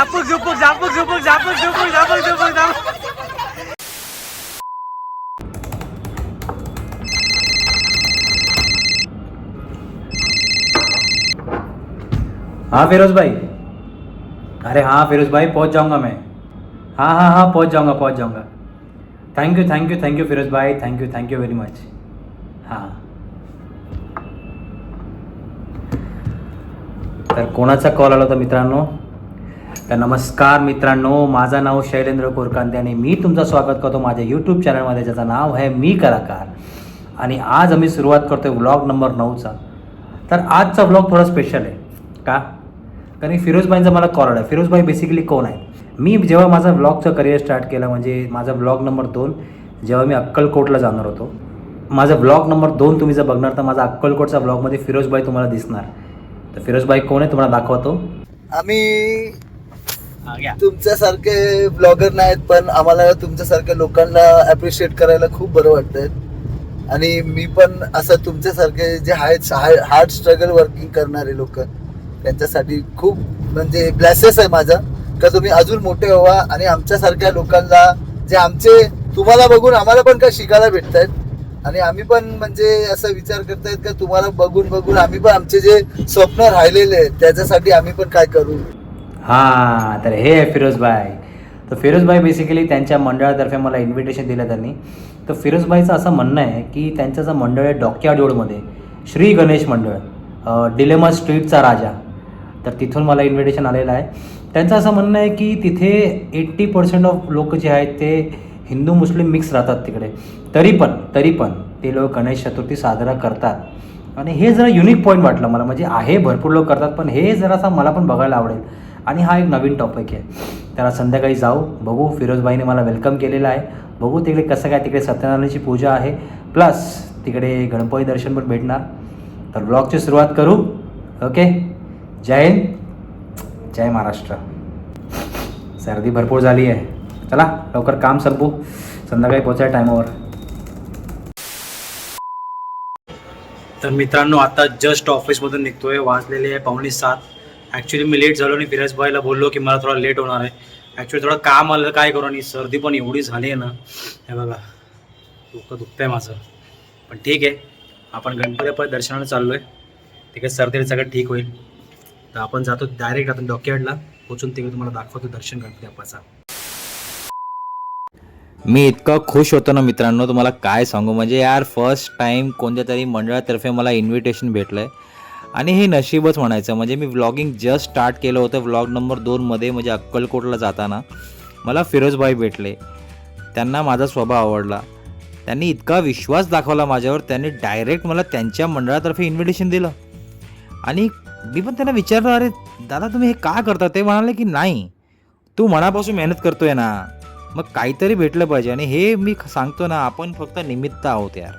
झापूक झुपूक झापूक झुपूक झापूक झुपूक झापूक झुपूक झापूक. हाँ फिरोज भाई। अरे हाँ फिरोज भाई पहुंच जाऊंगा मैं। हाँ हाँ हाँ पहुंच जाऊंगा पहुंच जाऊंगा। Thank you thank you thank you Firoz भाई thank you thank you very much हां। तर कोणाचा कॉल आला होता मित्रांनो? तर नमस्कार मित्रांनो माझं नाव शैलेंद्र कोरकांते आणि मी तुमचं स्वागत करतो माझ्या यूट्यूब चॅनलमध्ये ज्याचं नाव आहे मी कलाकार. आणि आज आम्ही सुरुवात करतोय व्लॉग नंबर नऊचा. तर आजचा व्लॉग थोडा स्पेशल आहे. का? कारण फिरोजबाईंचा मला कॉल आला फिरोजबाई बेसिकली कोण आहे मी जेव्हा माझा व्लॉगचं करिअर स्टार्ट केलं म्हणजे माझा व्लॉग नंबर दोन जेव्हा मी अक्कलकोटला जाणार होतो माझा ब्लॉग नंबर दोन तुम्ही जर बघणार तर माझा अक्कलकोटचा ब्लॉगमध्ये फिरोजबाई तुम्हाला दिसणार. तर फिरोजबाई कोण आहे? तुम्हाला दाखवतो. आम्ही तुमच्यासारखे ब्लॉगर नाहीत पण आम्हाला तुमच्यासारख्या लोकांना अप्रिशिएट करायला खूप बरं वाटतंय. आणि मी पण असं तुमच्यासारखे जे आहेत हार्ड स्ट्रगल वर्किंग करणारे लोक त्यांच्यासाठी खूप म्हणजे ब्लॅसेस आहे माझा. का तुम्ही अजून मोठे व्हावा आणि आमच्यासारख्या लोकांना जे आमचे तुम्हाला बघून आम्हाला पण काय शिकायला भेटत आहेत आणि आम्ही पण म्हणजे असा विचार करतायत का तुम्हाला बघून बघून आम्ही पण आमचे जे स्वप्न राहिलेले आहेत त्याच्यासाठी आम्ही पण काय करू? हां तर हे आहे फिरोजबाई. तर फिरोजबाई बेसिकली त्यांच्या मंडळातर्फे मला इन्व्हिटेशन दिलं त्यांनी. तर फिरोजबाईचं असं म्हणणं आहे की त्यांचं जे मंडळ आहे डॉक्याडोळमध्ये श्री गणेश मंडळ डिलेमा स्ट्रीटचा राजा तर तिथून मला इन्व्हिटेशन आलेलं आहे. त्यांचं असं म्हणणं आहे की तिथे एट्टी पर्सेंट ऑफ लोक जे आहेत ते हिंदू मुस्लिम मिक्स राहतात तिकडे. तरी पण तरी पण ते लोक गणेश चतुर्थी साजरा करतात. आणि हे जरा युनिक पॉईंट वाटलं मला. म्हणजे आहे भरपूर लोक करतात पण हे जरासा मला पण बघायला आवडेल. आणि हा एक नवीन टॉपिक आहे. त्याला संध्याकाळी जाऊ बघू. फिरोजबाईने मला वेलकम केलेलं आहे. बघू तिकडे कसं काय तिकडे सत्यनारायणाची पूजा आहे. प्लस तिकडे गणपती दर्शन पण भेटणार. तर ब्लॉगची सुरुवात करू. ओके जय हिंद. जय महाराष्ट्र. सर्दी भरपूर झाली आहे. चला लवकर काम संपू. संध्याकाळी पोचाय टायमावर तर मित्रांनो आता जस्ट ऑफिसमधून निघतोय. वाजलेले आहे पावणे सात. ॲक्च्युली मी लेट झालो आणि फिराजबाईला बोललो की मला थोडा लेट होणार आहे. ॲक्च्युली थोडं काम आलं काय करू? आणि सर्दी पण एवढी झाली आहे ना. हे बघा दुःख दुखतं आहे माझं. पण ठीक आहे. आपण गणपतीपर्यंत दर्शनाला चाललो आहे तिकडे सर्दी सगळं ठीक होईल. तर आपण जातो डायरेक्ट आता डॉक्यार्डला पोचून तिकडे तुम्हाला दाखवतो दर्शन गणपती बाप्पाचा मी इतका खुश होतो ना मित्रांनो. तुम्हाला काय सांगू? म्हणजे यार फर्स्ट टाईम कोणत्या तरी मंडळातर्फे मला इन्व्हिटेशन भेटलं आहे आणि हे नशीबच म्हणायचं. म्हणजे मी व्लॉगिंग जस्ट स्टार्ट केलं होतं. व्लॉग नंबर दोनमध्ये म्हणजे अक्कलकोटला जाताना मला फिरोजभाई भेटले. त्यांना माझा स्वभाव आवडला. त्यांनी इतका विश्वास दाखवला माझ्यावर. त्यांनी डायरेक्ट मला त्यांच्या मंडळातर्फे इन्व्हिटेशन दिलं. आणि मी पण त्यांना विचारलं अरे दादा तुम्ही हे का करता? ते म्हणाले की नाही तू मनापासून मेहनत करतोय ना. मग काहीतरी भेटलं पाहिजे. आणि हे मी सांगतो ना आपण फक्त निमित्त आहोत यार.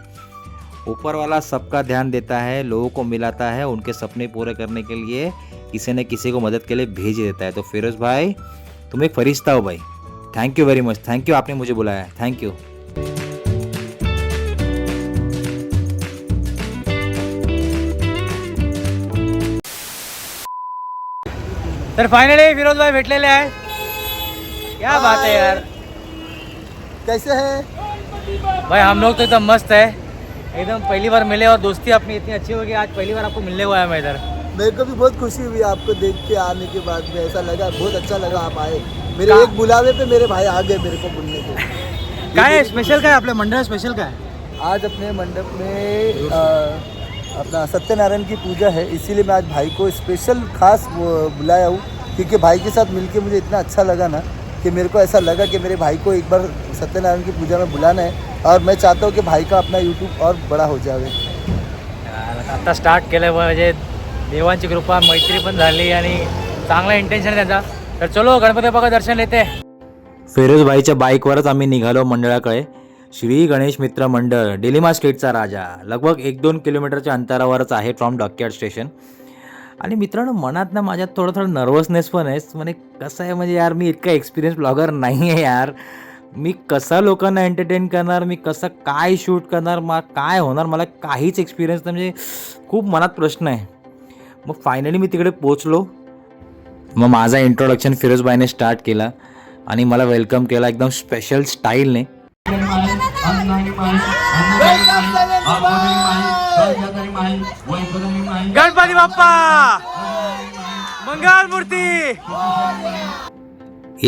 ऊपर वाला सबका ध्यान देता है लोगों को मिलाता है उनके सपने पूरे करने के लिए किसी न किसी को मदद के लिए भेज देता है। तो फिरोज भाई तुम एक फरिश्ता हो भाई। Thank you very much thank you आपने मुझे बुलाया। थैंक यू तर फायनली फिरोज भाई भेट भेटलेले आहे क्या बात है यार। कैसे है? भाई हम लोग तो एकदम मस्त है। एकदम पहली बार मिले और दोस्ती अपनी इतनी अच्छी होगी आज पहली बार आपको मिलने को आया मैं इधर। मेरे को भी बहुत खुशी हुई आपको देख के आने के बाद में ऐसा लगा बहुत अच्छा लगा आप आए। मेरे एक बुलावे पे मेरे भाई आ गए मेरे को बुलने को। काय है? स्पेशल का है? आपल्या मंडप स्पेशल का है? आज अपने मंडप में अपना सत्यनारायण की पूजा है इसीलिए मैं आज भाई को स्पेशल खास बुलाया हूँ क्योंकि भाई के साथ मिलके मुझे इतना अच्छा लगा ना। कि मेरे को ऐसा लगा कि मेरे भाई को एक बार सत्यनारायण की पूजा में बुलाना है और मैं चाहता हूँ कि भाई का अपना यूट्यूब और बड़ा हो जावे। आता स्टार्ट केलं म्हणजे देवांची कृपा मैत्री पण झाली आणि चांगला इंटेन्शन त्यांचा. तर चलो गणपती बाप्पा का दर्शन लेते. फिरोजबाईच्या बाईकवरच आम्ही निघालो मंडळाकडे. श्री गणेश मित्र मंडळ डिलिमा स्टेटचा राजा. लगभग एक दोन किलोमीटरच्या अंतरावरच आहे फ्रॉम डॉकयार्ड स्टेशन आणि मित्रांनो मनात ना माझ्यात थोडं थोडं नर्वसनेस पण आहे. म्हणजे कसं आहे म्हणजे यार मी इतका एक्सपिरियन्स ब्लॉगर नाही आहे यार. मी कसा लोकांना एंटरटेन करणार? मी कसं काय शूट करणार? मा काय होणार? मला काहीच एक्सपिरियन्स नाही. म्हणजे खूप मनात प्रश्न आहे. मग फायनली मी तिकडे पोचलो मग माझा इंट्रोडक्शन फिरोजबाईने स्टार्ट केला. आणि मला वेलकम केला एकदम स्पेशल स्टाईलने गणपती बाप्पा! मंगल मूर्ती!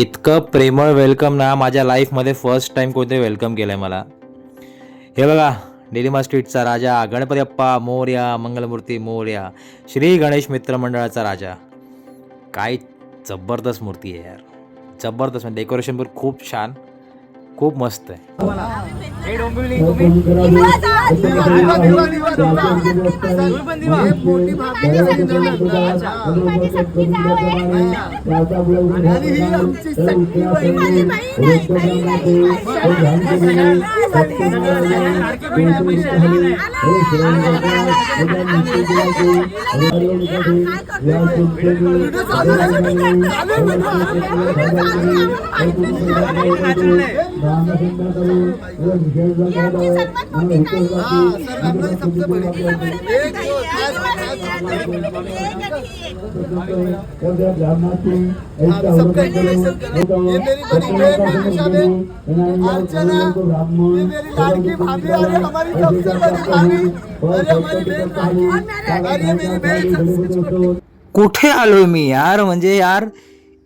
इतकं प्रेमळ वेलकम ना माझ्या लाईफमध्ये फर्स्ट टाईम कोणते वेलकम केलं आहे मला. हे बघा डेलिमा स्ट्रीटचा राजा गणपती अप्पा मोर्या मंगलमूर्ती मोर्या श्री गणेश मित्र मंडळाचा राजा. काय जबरदस्त मूर्ती आहे यार. जबरदस्त म्हणजे डेकोरेशन पण खूप छान. खूप मस्त आहे. कुठे आलोय मी यार? म्हणजे यार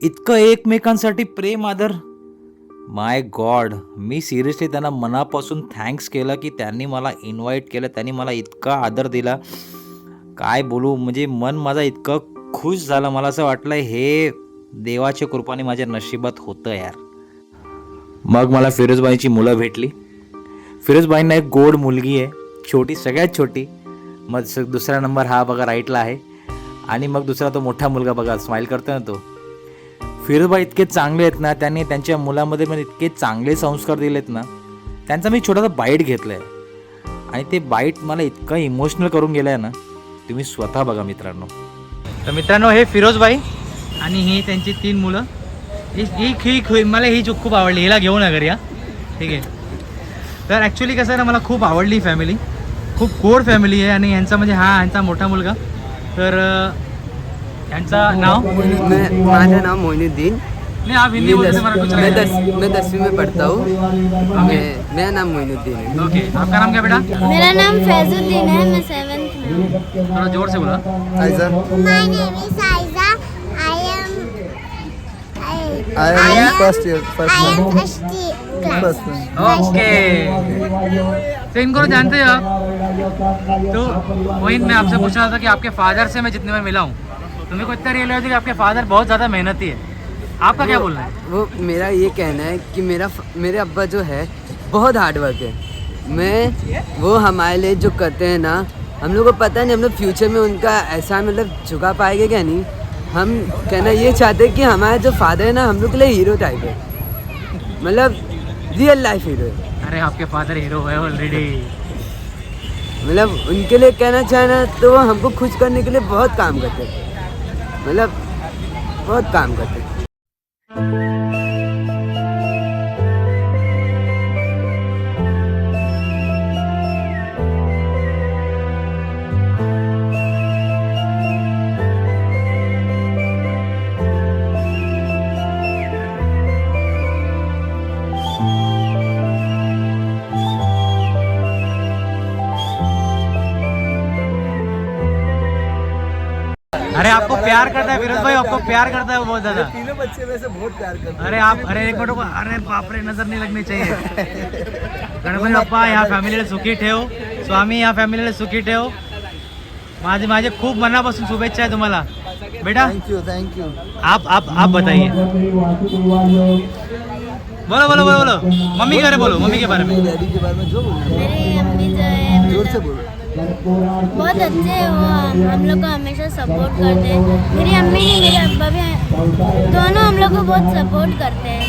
इतकं एकमेकांसाठी प्रेम आदर माय गॉड मी सिरियसली त्यांना मनापासून थँक्स केलं की त्यांनी मला इन्व्हाइट केलं त्यांनी मला इतका आदर दिला. काय बोलू म्हणजे मन माझं इतकं खुश झालं. मला असं वाटलं हे देवाच्या कृपाने माझ्या नशिबात होतं यार. मग मला फिरोजबाईची मुलं भेटली. फिरोजबाईंना एक गोड मुलगी आहे. छोटी सगळ्यात छोटी. मग स- दुसरा नंबर हा बघा राईटला आहे. आणि मग दुसरा तो मोठा मुलगा बघा स्माईल करतो ना तो. फिरोबा इतके चांगले आहेत ना त्यांनी त्यांच्या मुलामध्ये पण इतके चांगले संस्कार दिलेत ना त्यांचा मी छोटासा बाईट घेतला आहे आणि ते बाईट मला इतकं इमोशनल करून गेलं आहे ना तुम्ही स्वतः बघा मित्रांनो. तर मित्रांनो हे फिरोजबाई आणि ही त्यांची तीन मुलं. ही ही ही मला ही चूक खूप आवडली. हिला घेऊ ना घरी ठीक आहे. तर ॲक्च्युली कसं आहे ना मला खूप आवडली फॅमिली खूप गोड फॅमिली आहे आणि यांचा म्हणजे हा यांचा मोठा मुलगा. तर यांचं नाव? मैं माझा नाम मोइनुद्दीन नाही आप हिंदी मैं बोलते दस, मला कुछ मैं नहीं दस मैं दसवीं में पढ़ता हूँ। मैं- मेरा नाम मोइनुद्दीन है। ओके आपका नाम क्या बेटा? मेरा नाम फैजुद्दीन है मैं सेवेंथ में थोड़ा ज़ोर से बोला। ऐसा I am first year, first. Okay तो इनको तो जानते हो आप। तो वही मैं आपसे पूछ रहा था कि आपके फादर से मैं जितने बार मिला हूँ। तो मेरे को इतना रियलाइज़ हुआ कि आपके फादर बहुत ज़्यादा मेहनती है। आपका क्या बोलना है? वो मेरा ये कहना है कि मेरा मेरे अब्बा जो है बहुत हार्ड वर्क है। मैं वो हमारे लिए जो करते हैं ना हम लोग को पता नहीं हम लोग फ्यूचर में उनका ऐसा मतलब झुका पाएँगे क्या नहीं। हम कहना ये चाहते हैं कि हमारे जो फादर है ना हम लोग के लिए हीरो टाइप है। मतलब रियल लाइफ हीरो है। अरे आपके फादर हीरो है ऑलरेडी मतलब उनके लिए कहना चाहना तो वो हमको खुश करने के लिए बहुत काम करते हैं। मतलब बहुत काम करते अरे आपको प्यार करता है फिरोज भाई आपको प्यार करता है वो बहुत ज़्यादा। तीनों बच्चे में से बहुत प्यार करते अरे आप अरे एक मिनट. अरे बाप रे नजर नहीं लगनी चाहिए। गणपती बाप्पा या फॅमिलीला सुखी ठेव। स्वामी या फॅमिलीला सुखी ठेव। माझे माझे खूप मनापासून शुभेच्छा आहे तुम्हाला। बेटा थैंक यू थैंक यू आप आप आप बताइए। बोलो बोलो बोलो बोलो। मम्मी के बारे में बोलो मम्मी के बारे में। डैडी के बारे में जो है, है जोर से बोलो। बहुत अच्छे हैं वो हम- लोग को हमेशा सपोर्ट करते हैं। मेरी अम्मी नहीं मेरे अब्बा भी हैं। दोनों हम लोग को बहुत सपोर्ट करते हैं।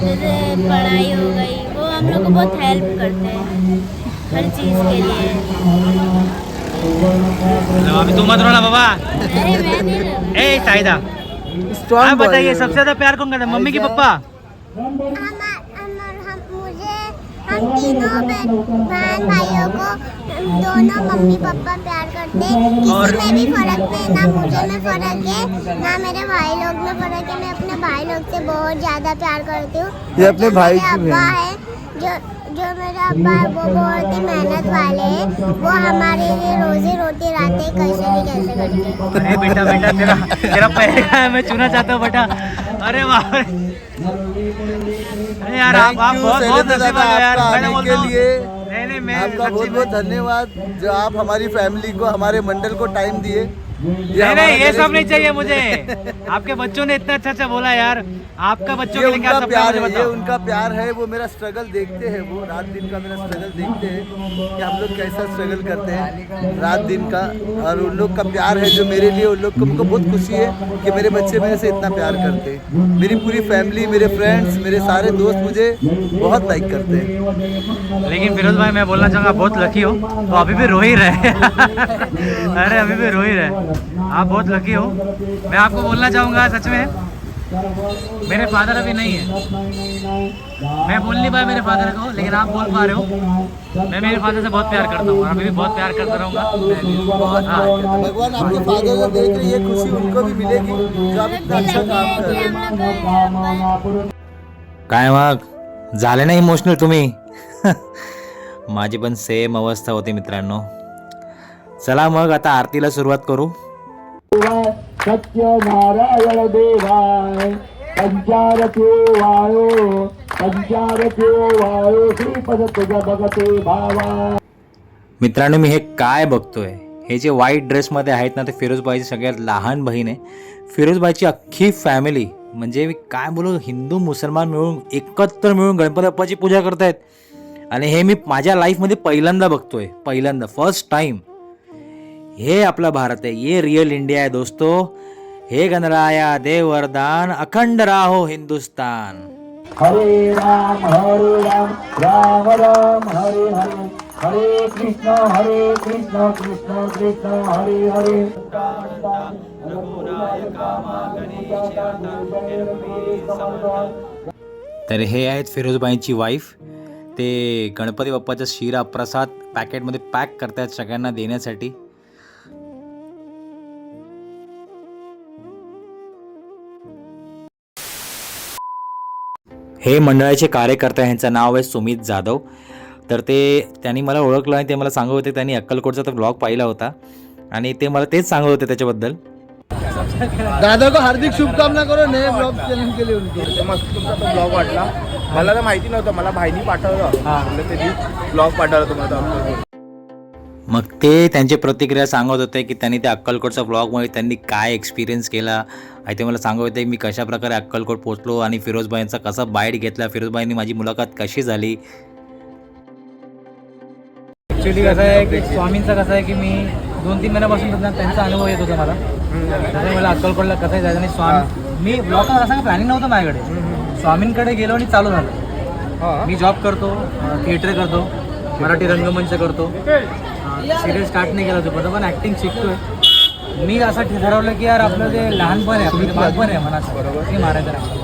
जैसे पढ़ाई हो गई वो हम लोग को बहुत हेल्प करते हैं हर चीज़ के लिए। अभी तुम मत रोना बाबा। ए साहिदा। आप बताइए सबसे ज़्यादा प्यार कौन करता है मम्मी की पप्पा? दोनों करते और- में फ़र्क ना मुझे में फ़र्क है में अपने भाई लोग से बहुत ज़्यादा प्यार करती हूँ ये अपने भाई जो मेरे अब्बा है वो बहुत ही मेहनत वाले हैं वो हमारे लिए रोजी रोटी रातें कैसे भी कैसे करते अरे बेटा बेटा मैं चुना चाहता हूँ, बेटा। अरे वाह अरे यार आप आप बहुत बहुत नसीब वाले यार आपका मैंने आने बोलता के हूँ। लिए नहीं नहीं मैं आपका बहुत बहुत धन्यवाद जो आप हमारी फैमिली को हमारे मंडल को टाइम दिए। नहीं नहीं ये सब नहीं चाहिए मुझे। आपके बच्चों ने इतना अच्छा अच्छा बोला यार। आपका बच्चों के लिए क्या सब प्यार है ये उनका प्यार है वो मेरा स्ट्रगल देखते हैं वो रात दिन का मेरा स्ट्रगल देखते हैं कि हम लोग कैसा स्ट्रगल करते हैं रात दिन का। और उन लोग का प्यार है जो मेरे लिए उन लोग को बहुत खुशी है कि मेरे बच्चे मेरे से इतना प्यार करते हैं। मेरी पूरी फैमिली मेरे फ्रेंड्स मेरे सारे दोस्त मुझे बहुत लाइक करते हैं। लेकिन फिरोज भाई मैं बोलना चाहूँगा बहुत लकी हो। तो अभी भी रो ही रहे अरे अभी भी रो ही रहे आप बहुत लकी हो। मैं आपको बोलना चाहूँगा सच में। मेरे फादर अभी नहीं है। मैं बोल नहीं पाया मेरे फादर को लेकिन आप बोल पा रहे हो। मैं मेरे फादर से बहुत प्यार करता हूँ और अभी भी बहुत प्यार करता रहूँगा। भगवान आपके फादर को देख रही है खुशी उनको भी मिलेगी जो आप इतना अच्छा काम कर रहे हैं। काय मग? झाले ना इमोशनल तुम्ही? माझी पण सेम अवस्था होती मित्रांनो. चला मग आता आरतीला सुरुवात करू. सत्यनारायण देवाय। पंचारथो वायो पंचारथो वायो श्रीपद तुझ भगते भावा मित्रांनो मी हे काय बघतोय? हे जे व्हाईट ड्रेसमध्ये आहेत ना ते फिरोजबाईची सगळ्यात लहान बहीण आहे. फिरोजबाईची अख्खी फॅमिली म्हणजे मी काय बोलू हिंदू मुसलमान मिळून एकत्र मिळून गणपती बाप्पाची पूजा करतायत. आणि हे मी माझ्या लाईफमध्ये पहिल्यांदा बघतोय पहिल्यांदा फर्स्ट टाईम हे आपला भारत आहे. ये रियल इंडिया आहे दोस्तो. हे गणराया देव वरदान अखंड राहो हिंदुस्तान. हरे राम हरे राम राम राम हरे हरे. हरे कृष्ण हरे कृष्ण कृष्ण कृष्ण हरे हरे. तर हे आहेत फिरोजबाईंची वाईफ ते गणपती बाप्पाचा शिरा प्रसाद पॅकेटमध्ये पॅक करतात सगळ्यांना देण्यासाठी. हे मंडळाचे कार्यकर्ते ह्यांचं नाव आहे सुमित जाधव. तर ते त्यांनी मला ओळखलं आणि ते मला सांगत होते त्यांनी अक्कलकोटचा तो ब्लॉग पाहिला होता. आणि ते मला तेच सांगत होते त्याच्याबद्दल. दादा को हार्दिक शुभकामना करो नए ब्लॉग चैनल के लिए उनके मस्त तुमचा तो ब्लॉग वाटला. मला तर माहिती नव्हतं मला भाईनी पाठवलं. त्यांनी ब्लॉग पाठवला तुम्हाला. मग ते त्यांची प्रतिक्रिया सांगत होते की त्यांनी त्या अक्कलकोटच्या ब्लॉगमुळे त्यांनी काय एक्सपिरियन्स केला. आणि ते मला सांगत होते मी कशा प्रकारे अक्कलकोट पोचलो आणि फिरोजबाईंचा कसा बाईट घेतला फिरोजबाईंनी माझी मुलाखत कशी झाली? ॲक्च्युली कसं आहे की स्वामींचं कसं आहे की मी दोन तीन महिन्यापासून त्यांचा त्यांचा अनुभव येत होता मला. त्यामुळे मला अक्कलकोटला कसं जायचं आणि स्वामी मी ब्लॉगला असं प्लॅनिंग नव्हतं माझ्याकडे. स्वामींकडे गेलो आणि चालू झालं. मी जॉब करतो थिएटर करतो मराठी रंगमंच करतो. सिरियल स्टार्ट नाही केला तोपर्यंत पण ॲक्टिंग शिकतोय. मी असं ठरवलं की यार आपलं जे लहानपण आहे आपलं जे बालपण आहे मनाचं. बरोबर. ते मारायचं नाही.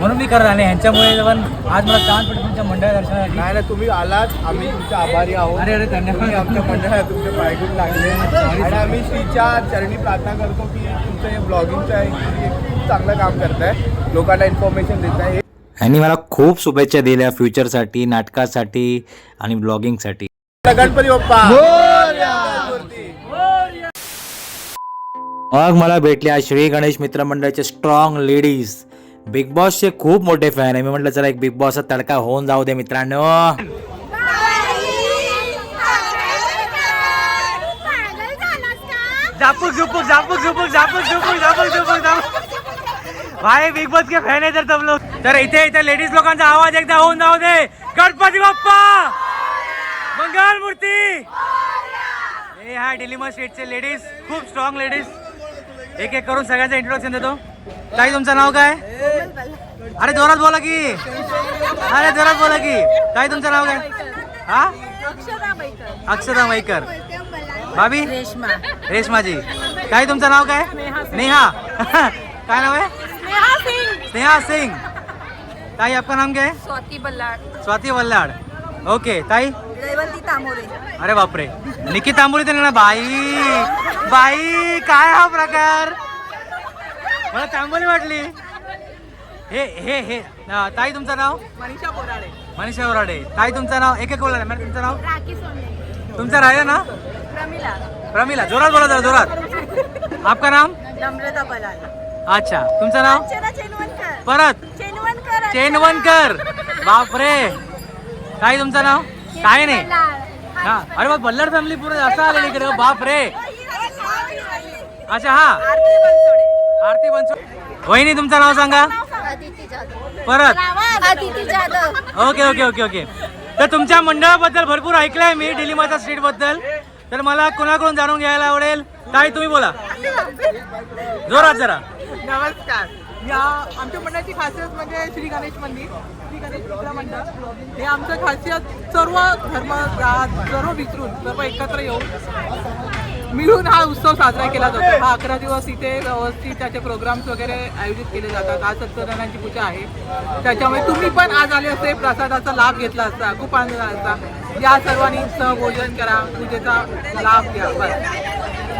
म्हणून मी करत आणि ह्यांच्यामुळे पण आज मला चान्स पडतो तुमच्या मंडळ दर्शनासाठी. नाही ना तुम्ही आलात. आम्ही तुमचे आभारी आहोत. अरे अरे धन्यवाद. आमच्या मंडळात तुमचे पायगुण लागले. आणि आम्ही श्रीच्या चरणी प्रार्थना करतो की तुमचं हे ब्लॉगिंगचं आहे की खूप चांगलं काम करताय. लोकांना इन्फॉर्मेशन देत आहे ह्यांनी मला खूप शुभेच्छा दिल्या फ्युचरसाठी नाटकासाठी आणि ब्लॉगिंगसाठी गणपती बाप्पा! मग मला भेटल्या श्री गणेश मित्र मंडळाचे स्ट्रॉंग लेडीज बिग बॉसचे खूप मोठे फॅन आहे. मी म्हटलं चला एक बिग बॉसचा तडका होऊन जाऊ दे मित्रांनो. झापूक झुपूक झापूक झुपूक झापूक झुपूक झापूक झुपूक झापूक भाई बिग बॉस के फॅन आहे तर तब लोक तर इथे इथे लेडीज लोकांचा आवाज एकदा होऊन जाऊ दे. गणपती बाप्पा! मंगल मूर्ती हे हा डिलिमा स्टेटचे लेडीज खूप स्ट्रॉंग लेडीज एक एक करून सगळ्यांचं इंट्रोडक्शन देतो. ताई तुमचं नाव काय? अरे जोरात बोला की. अरे जोरात बोला की. ताई तुमचं नाव काय? हा? अक्षता मैकर. भाभी? रेशमा. रेशमाजी. काय तुमचं नाव काय? नेहा. काय नाव आहे? स्नेहा स्नेहा सिंह ताई आपका नाम क्या? स्वाति बल्लाड़ स्वाति वल्लाड़ ओके ताई? रेवंती तामोरे अरे बापरे. निकी तांबोळी तर ना बाई. बाई काय हा प्रकार? मला तांबोली वाटली. हे हे हे. अं, ताई तुमचं नाव? मनीषा बोराडे. मनीषा वराडे ताई तुमचं नाव? एक एक बोला मॅडम तुमचं नाव? राखी तुमचं राहिलं ना? प्रमिला. प्रमिला. जोरात बोला जरा जोरात. आपका नाम? नम्रता बलाल. अच्छा. तुमचं नाव? चेनवनकर. परत. चेनवनकर चेनवनकर. बापरे. काय तुमचं नाव? काय नाही. हा. अरे बा बल्लर फॅमिली पूर्ण असं आलेली इकडे. बाप रे. अच्छा हा. आरती बनसोडे. आरती बनसो वहिनी तुमचं नाव सांगा. परत. Okay okay okay okay. तर तुमच्या मंडळाबद्दल भरपूर ऐकलंय मी दिल्ली माता स्ट्रीटबद्दल. तर मला कोणाकडून जाणून घ्यायला आवडेल? काय तुम्ही बोला. जोरात जरा. नमस्कार. या आमच्या मंडळाची खासियत म्हणजे श्री गणेश मंदिर. हे आमचं खासियत सर्व धर्म जात सर्व विसरून सर्व एकत्र येऊन मिळून हा उत्सव साजरा केला जातो. हा अकरा दिवस इथे व्यवस्थित त्याचे प्रोग्राम्स वगैरे आयोजित केले जातात. आज सत्यनारायणाची पूजा आहे. त्याच्यामुळे तुम्ही पण आज आले असते प्रसादाचा लाभ घेतला असता खूप आनंद असता. या सर्वांनी सहभोजन करा पूजेचा लाभ घ्या बस.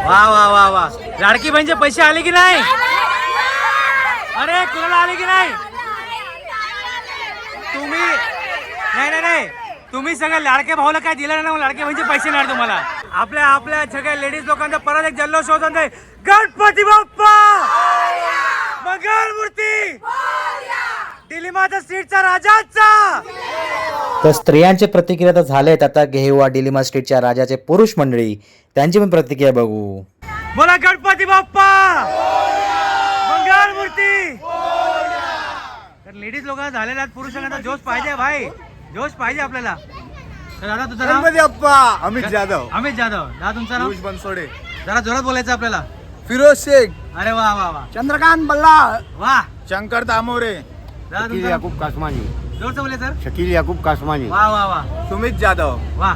वा वा वा वा. लाडकी बहिणीचे पैसे आले की नाही? अरे कुणाला आले की नाही तुम्ही नाही नाही नाही. तुम्ही सगळ्या लाडके भाऊला काय दिलं नाही ना लाडके बहिणीचे पैसे नाही तुम्हाला. आपल्या आपल्या सगळ्या लेडीज लोकांचा परत एक जल्लोष होत आहे गणपती बाप्पा! मंगल मूर्ती माता स्ट्रीटचा राजाचा! तर स्त्रियांचे प्रतिक्रिया तर झालेत आता घेऊआ डिलिमा स्ट्रीटच्या राजाचे पुरुष मंडळी. त्यांची पण प्रतिक्रिया बघू. बोला गणपती बाप्पा! मंगल मूर्ती तर लेडीज लोक झालेल्या पुरुषांना जोश पाहिजे भाई. जोश पाहिजे आपल्याला. तर दादा तुझं नाव? गणपती अप्पा अमित जाधव. अमित जाधव. दादा तुमचं नाव? पियुष बनसोडे. जरा जोरात बोलायचं आपल्याला. फिरोज शेख. अरे वा वा वा. चंद्रकांत बल्लाळ. वा. शंकर दादा तुमचं नाव? कासमानी. जोरचं बोलायचं? सर शकील याकूब कासमानी. वा वा वा. सुमित जाधव. वा.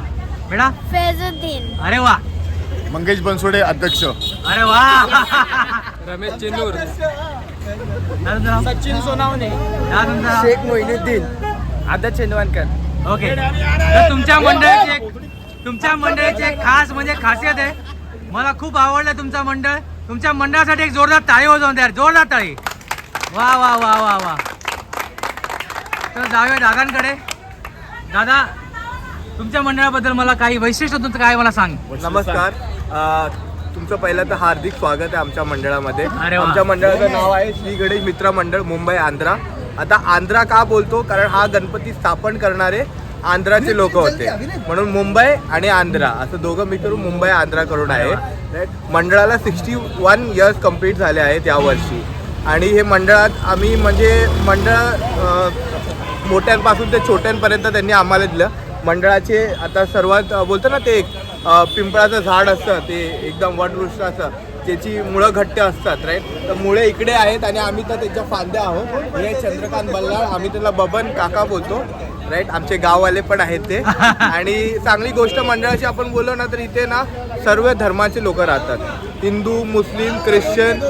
बेटा? फैजुद्दीन. अरे वा. मंगेश बनसोडे अध्यक्ष. अरे वा. रमेश चेंदूर सचिन सोनावणे. तुमचं नाव? शेख मोइनुद्दीन आदत चंदवानकर ओके तर तुमच्या मंडळाची एक तुमच्या मंडळाची एक खास म्हणजे खासियत आहे. मला खूप आवडलं तुमचं मंडळ. तुमच्या मंडळासाठी एक जोरदार टाळी हो जाऊन द्या. जोरदार टाळी वा वा वा वा वा. तर जाऊया दादांकडे दादा तुमच्या मंडळाबद्दल मला काही वैशिष्ट्य तुमचं काय मला सांग. नमस्कार. अ, तुमचं पहिलं तर हार्दिक स्वागत आहे आमच्या मंडळामध्ये. आमच्या मंडळाचं नाव आहे श्री गणेश मित्र मंडळ मुंबई आंध्रा. आता आंध्रा का बोलतो? कारण हा गणपती स्थापन करणारे आंध्राचे लोक होते. म्हणून मुंबई आणि आंध्रा असं दोघं मिळून मुंबई आंध्रा करून आहे? मंडळाला सिक्स्टी वन इयर्स कंप्लीट झाले आहेत यावर्षी आणि हे मंडळात आम्ही म्हणजे मंडळ मोठ्यांपासून ते छोट्यांपर्यंत त्यांनी आम्हाला दिलं. मंडळाचे आता सर्वात बोलतो ना ते एक पिंपळाचं झाड असतं ते एकदम वटवृक्ष असतं त्याची मुळं घट्ट असतात राईट तर मुळे इकडे आहेत आणि आम्ही तर त्याच्या फांद्या आहोत. हे चंद्रकांत बल्लाळ आम्ही त्याला बबन काका बोलतो राईट आमचे गाववाले पण आहेत ते. आणि चांगली गोष्ट मंडळाची आपण बोललो ना तर इथे ना सर्व धर्माचे लोक राहतात. हिंदू मुस्लिम ख्रिश्चन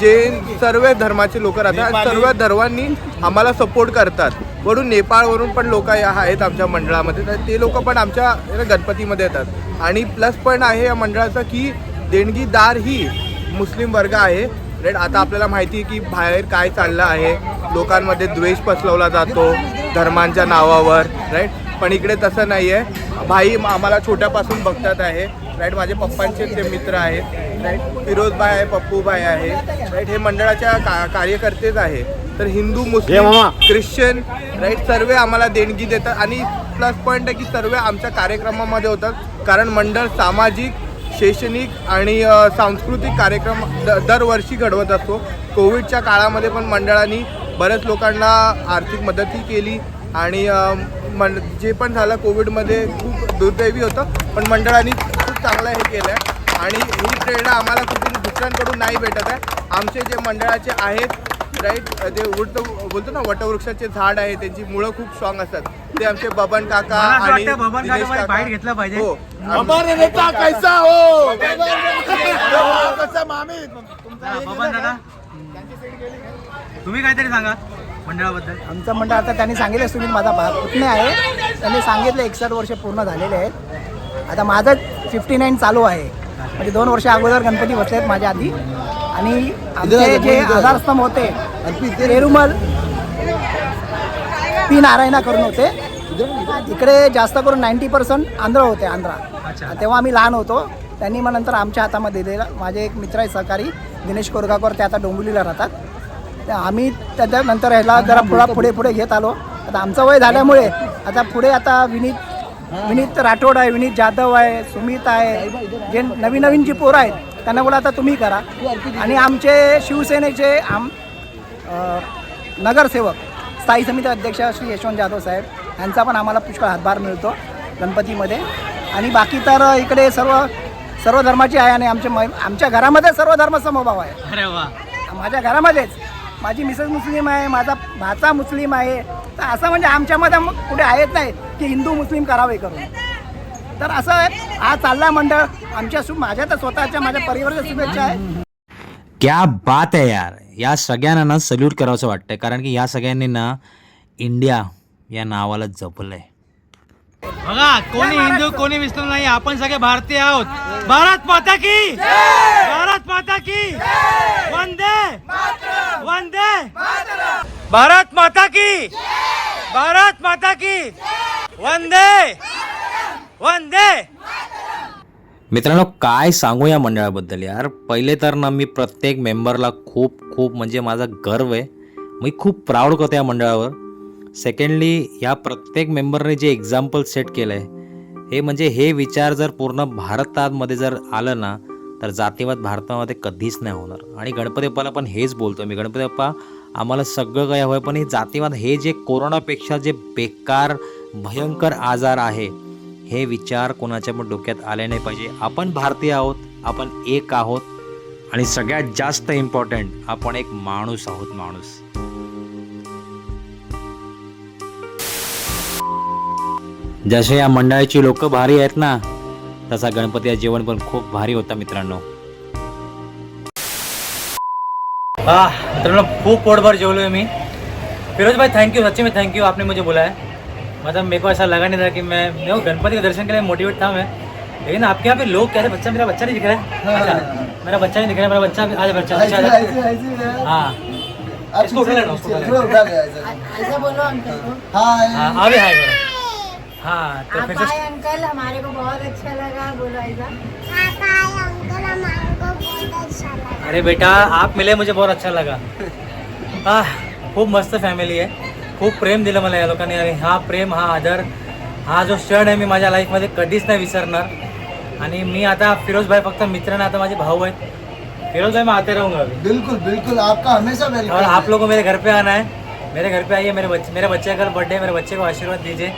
जैन सर्व धर्माचे लोक राहतात. आणि सर्व धर्मांनी आम्हाला सपोर्ट करतात. वरून नेपाळवरून पण लोक आहेत आमच्या मंडळामध्ये. तर ते लोक पण आमच्या गणपतीमध्ये येतात. आणि प्लस पॉईंट आहे या मंडळाचा की देणगीदार ही मुस्लिम वर्ग आहे. राईट आता आपल्याला माहिती आहे की बाहेर काय चाललं आहे. लोकांमध्ये द्वेष पसरवला जातो धर्मांच्या नावावर. राईट पण इकडे तसं नाही आहे भाई आम्हाला छोट्यापासून बघतात आहे. राईट माझे पप्पांचे ते मित्र आहेत. राईट फिरोज भाई आहे पप्पू भाई आहे. राईट हे मंडळाच्या का कार्यकर्तेच आहे. तर हिंदू मुस्लिम ख्रिश्चन राईट सर्व आम्हाला देणगी देतात. आणि प्लस पॉईंट आहे की सर्व आमच्या कार्यक्रमामध्ये होतात. कारण मंडळ सामाजिक शैक्षणिक आणि सांस्कृतिक कार्यक्रम द दरवर्षी घडवत असतो. कोविडच्या काळामध्ये पण मंडळांनी बऱ्याच लोकांना आर्थिक मदतही केली आणि अ, मन जे पण झालं कोविडमध्ये खूप दुर्दैवी होतं पण मंडळांनी खूप चांगलं हे केलं आहे आणि ही प्रेरणा आम्हाला कुठून दुसऱ्यांकडून नाही भेटत आहे. आमचे जे मंडळाचे आहेत राईट जे वृत्त बोलतो ना वटवृक्षाचे झाड आहे त्यांची मुळं खूप स्ट्रॉंग असतात. ते आमचे बबन काका आणि बबन बाहेर घेतलं पाहिजे. हो. नेता कैसा हो? कसा मामी? बबन दादा तुम्ही काहीतरी सांगा मंडळाबद्दल. आमचं मंडळ आता त्यांनी सांगितलं तुम्ही माझा भा पुतणे आहे? त्यांनी सांगितलं एकसष्ट वर्ष पूर्ण झालेले आहेत. आता माझं फिफ्टी नाईन चालू आहे. म्हणजे दोन वर्ष अगोदर गणपती बसले आहेत माझ्या आधी. आणि आमचे जे आधारस्तंभ होते पेरुमल पी नारायणा करून होते. इकडे जास्त करून नाईन्टी पर्सेंट आंध्र होते आंध्रा. तेव्हा आम्ही लहान होतो. त्यांनी मग नंतर आमच्या हातामध्ये दिलेलं माझे एक मित्र आहे सहकारी दिनेश कोरगाकर ते आता डोंबिवलीला राहतात. तर आम्ही त्याच्यानंतर ह्याला जरा पुढा पुढे पुढे घेत आलो. आता आमचं वय झाल्यामुळे आता पुढे आता विनीत विनीत राठोड आहे विनीत जाधव आहे सुमित आहे जे नवीन नवीन जी पोरं आहेत त्यांना बोला आता तुम्ही करा. आणि आमचे शिवसेनेचे आम नगरसेवक. स्थायी समिती अध्यक्ष श्री यशवंत जाधव साहेब यांचा पण आम्हाला पुष्कळ हातभार मिळतो गणपतीमध्ये. आणि बाकी तर इकडे सर्व सर्व धर्माची आहे आणि आमच्या मै- आमच्या घरामध्ये सर्व धर्म समभाव आहे. अरे वा. माझ्या घरामध्येच. माझी मिसेस मुस्लिम आहे माझा भाचा मुस्लिम आहे. तर असं म्हणजे आमच्यामध्ये कुठे आहेत नाही की हिंदू मुस्लिम करावे करून. तर असं आहे, हा चालला मंडळ. आमच्या सु माझ्या तर स्वतःच्या माझ्या परिवाराच्या शुभेच्छा आहे. क्या बात आहे यार. या सगळ्यांना ना सल्यूट करावंसं वाटतंय. कारण की या सगळ्यांनी ना इंडिया या नावाला जपलंय. बघा कोणी हिंदू कोणी मुस्लिम नाही आपण सगळे भारतीय आहोत. भारत माता की! भारत माता की! वंदे! वंदे! भारत माता की! भारत माता की! वंदे! वंदे! मित्रांनो काय सांगू या मंडळाबद्दल यार? पहिले तर ना मी प्रत्येक मेंबरला खूप खूप म्हणजे माझा गर्व आहे. मी खूप प्राऊड करतो या मंडळावर. सेकंडली या प्रत्येक मेंबरने जे एक्झाम्पल सेट केलं आहे हे म्हणजे हे विचार जर पूर्ण भारतामध्ये जर आलं ना तर जातीवाद भारतामध्ये कधीच नाही होणार. आणि गणपती बाप्पाला पण हेच बोलतो मी. गणपती बाप्पा आम्हाला सगळं काही हवं पण हे जातीवाद हे जे कोरोनापेक्षा जे बेकार भयंकर आजार आहे हे विचार कोणाच्या पण डोक्यात आले नाही पाहिजे. आपण भारतीय आहोत आपण एक आहोत आणि सगळ्यात जास्त इम्पॉर्टंट आपण एक माणूस आहोत माणूस. जसे या मंडळाची लोक भारी आहेत ना तसा गणपती जेवण पण खूप भारी होता मित्रांनो. मित्रांनो खूप पोटभर पोट जेवलो मी. फिरोज भाई थँक्यू सच्ची मी थँक्यू आपने मुझे बोलाय. मतलब मेरे को ऐसा लगा नहीं था कि मैं मैं गणपति के दर्शन के लिए मोटिवेट था मैं। लेकिन आपके यहाँ पे लोग कह रहे बच्चा मेरा बच्चा नहीं दिख रहा है। अच्छा, मेरा बच्चा नहीं दिख रहा है मेरा बच्चा आज बच्चा बच्चा है। हाँ। इसको उठा लेना, उसको उठा ऐसे। बोलो अंकल को। हाँ हाँ अभी हाय करो हाँ तो फिर से अंकल हमारे को बहुत अच्छा लगा बोलो ऐसा। अरे बेटा आप मिले मुझे बहुत अच्छा लगा। हा खूप मस्त फॅमिली आहे खूप प्रेम दिलं मला या लोकांनी आणि हा प्रेम हा आदर हा जो क्षण आहे मी माझ्या लाईफमध्ये कधीच नाही विसरणार. आणि मी आता फिरोज भाई फक्त मित्र नाही आता माझे भाऊ आहेत. फिरोज भाई मैं आते रहूंगा अभी बिल्कुल बिल्कुल. आपका हमेशा वेलकम आप लोगों को मेरे घर पे आना है. मेरे घर पे आइए मेरे बच्चे मेरे बच्चे का बर्थडे मेरे बच्चे को आशीर्वाद दीजिए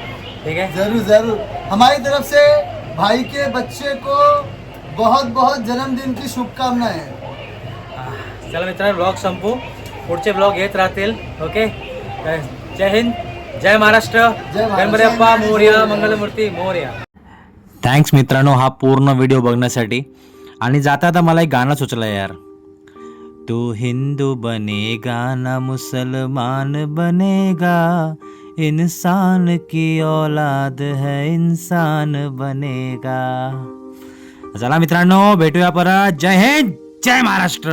ठीक है? जरूर जरूर. हमारी तरफ से भाई के बच्चे को बहुत बहुत जन्मदिन की शुभकामनाएं. चला मित्रांनो ब्लॉग संपू. पुढचे ब्लॉग येत राहतील ओके जय हिंद जय महाराष्ट्र जय महाराष्ट्र. गणपती बाप्पा मोर्या मंगलमूर्ती मोर्या. थँक्स मित्रांनो हा पूर्ण व्हिडिओ बघण्यासाठी. आणि जाता आता मला एक गाणं सुचलं यार. तू हिंदू बनेगा ना मुसलमान बनेगा इंसान की औलाद है इंसान बनेगा. चला मित्रांनो भेटूया परत. जय हिंद जय महाराष्ट्र.